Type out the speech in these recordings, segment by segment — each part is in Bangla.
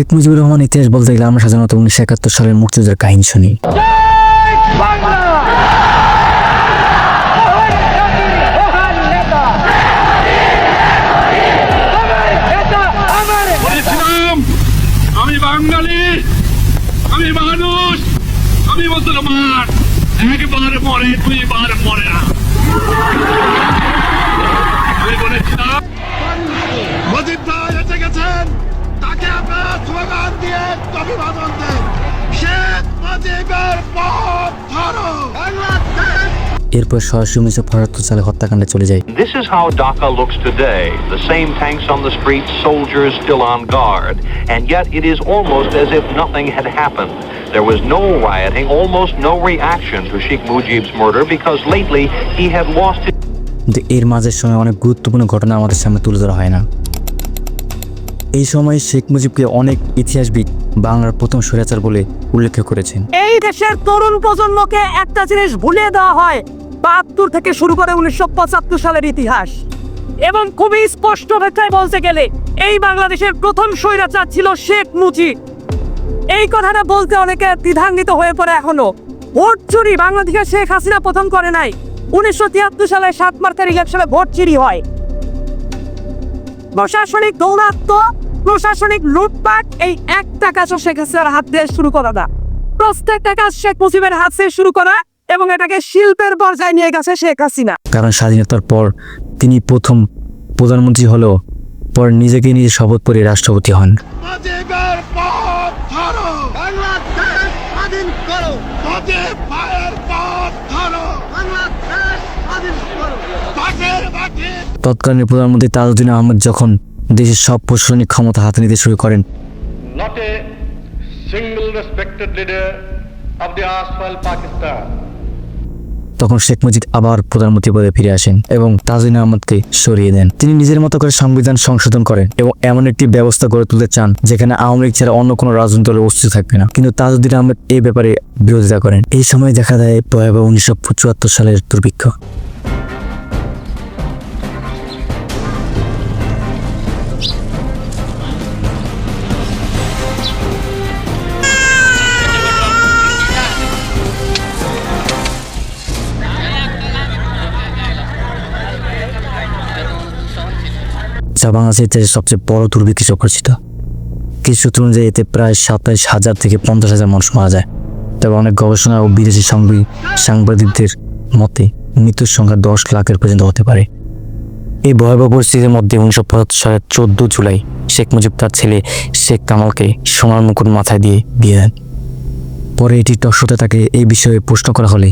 শেখ মুজিবুর রহমান ইতিহাস বলতে গেলে আমরা সাধারণত উনিশশো একাত্তর সালের মুক্তিযুদ্ধের কাহিনী শুনি। আমি বাঙালি, আমি মানুষ, আমি মুসলমান। একবার মরে, দুইবার মরে না। আমি বলেছিলাম দেন শেখ মুজিবের পথ ধরো এরপর সরাসরি পঁচাত্তর সালে হত্যাকাণ্ডে চলে যায় This is how Dhaka looks today. The same tanks on the streets, soldiers still on guard. And yet it is almost as if nothing had happened. There was no rioting, almost no reaction to Sheikh Mujib's murder because lately he had lost his কিন্তু এর মাঝের সময় অনেক গুরুত্বপূর্ণ ঘটনা আমাদের সামনে তুলে ধরা হয় না এই সময় শেখ মুজিবকে অনেক ইতিহাসবিদ বাংলার প্রথম স্বৈরাচার বলে উল্লেখ করেছেন। এই দেশের তরুণ প্রজন্মকে একটা জিনিস ভুলিয়ে দেওয়া হয়, বাহাত্তর থেকে শুরু করে উনিশশো পঁচাত্তর সালের ইতিহাস। এবং খুবই স্পষ্ট ব্যাখ্যায় বলতে গেলে, এই বাংলাদেশের প্রথম স্বৈরাচার ছিল শেখ মুজিব। এই কথাটা বলতে অনেকে দ্বিধান্বিত হয়ে পড়ে এখনও। ভোট চুরি বাংলাদেশে শেখ হাসিনা প্রথম করে নাই। উনিশশো তিয়াত্তর সালে সাত মার্চের ইলেকশনে ভোট চুরি হয়। প্রশাসনিক দৌরাত্ম প্রশাসনিক লুটপাট এই একটা কাজও শেখ হাসিনার হাত দিয়ে শুরু করা না। প্রত্যেকটা কাজ শেখ মুজিবের হাত দিয়ে শুরু করা এবং এটাকে শিল্পের পর্যায়ে নিয়ে গেছে শেখ হাসিনা। কারণ স্বাধীনতার পর তিনি প্রথম প্রধানমন্ত্রী হলেও পর নিজেকে নিজে শপথ করে রাষ্ট্রপতি হন। তৎকালীন প্রধানমন্ত্রী তাজউদ্দিন আহমেদ যখন দেশের সব প্রশাসনিক ক্ষমতা হাতে নিতে শুরু করেন। Not a single respected leader of the erstwhile Pakistan তখন শেখ মুজিব আবার প্রধানমন্ত্রী পদে ফিরে আসেন এবং তাজউদ্দিন আহমদকে সরিয়ে দেন। তিনি নিজের মতো করে সংবিধান সংশোধন করেন এবং এমন একটি ব্যবস্থা গড়ে তুলতে চান যেখানে আওয়ামী লীগ ছাড়া অন্য কোনো রাজনৈতিক দলের অস্তিত্ব থাকবে না। কিন্তু তাজউদ্দিন আহমেদ এই ব্যাপারে বিরোধিতা করেন। এই সময় দেখা দেয় ভয়াবহ উনিশশো পঁচাত্তর সালের দুর্ভিক্ষ। যা বাংলাদেশের ইতিহাসে সবচেয়ে বড় দুর্ভিক্ষ চক্র ছিল কিছু সূত্র অনুযায়ী এতে প্রায় সাতাইশ হাজার থেকে পঞ্চাশ হাজার মানুষ মারা যায়। তবে অনেক গবেষণা ও বিদেশি সংবি সাংবাদিকদের মতে মৃত্যুর সংখ্যা দশ লাখের পর্যন্ত হতে পারে। এই ভয়াবহ পরিস্থিতির মধ্যে উনিশশো পঁচাত্তর সালের চোদ্দ জুলাই শেখ মুজিব তার ছেলে শেখ কামালকে সোনার মুকুট মাথায় দিয়ে বিয়ে দেন। পরে এটি টকশোতে তাকে এই বিষয়ে প্রশ্ন করা হলে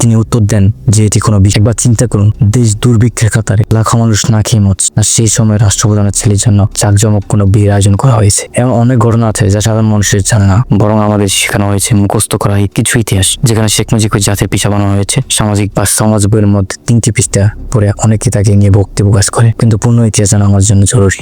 তিনি উত্তর দেন যে এটি কোনো বিষয়। একবার চিন্তা করুন, দেশ দুর্ভিক্ষের কাতারে লাখো মানুষ না খেয়ে মরছে। আর সেই সময় রাষ্ট্রপ্রধানের ছেলের জন্য চাকজমক কোনো বিয়ের আয়োজন করা হয়েছে। এমন অনেক ঘটনা আছে যা সাধারণ মানুষের জানে না। বরং আমাদের শেখানো হয়েছে, মুখস্থ করা এই কিছু ইতিহাস, যেখানে শেখ মুজিবকে জাতির পিছা বানানো হয়েছে। সামাজিক বা সমাজ বইয়ের মধ্যে তিনটি পৃষ্ঠা পরে অনেকে তাকে নিয়ে ভক্তি প্রকাশ করে। কিন্তু পূর্ণ ইতিহাস জানা আমার জন্য জরুরি।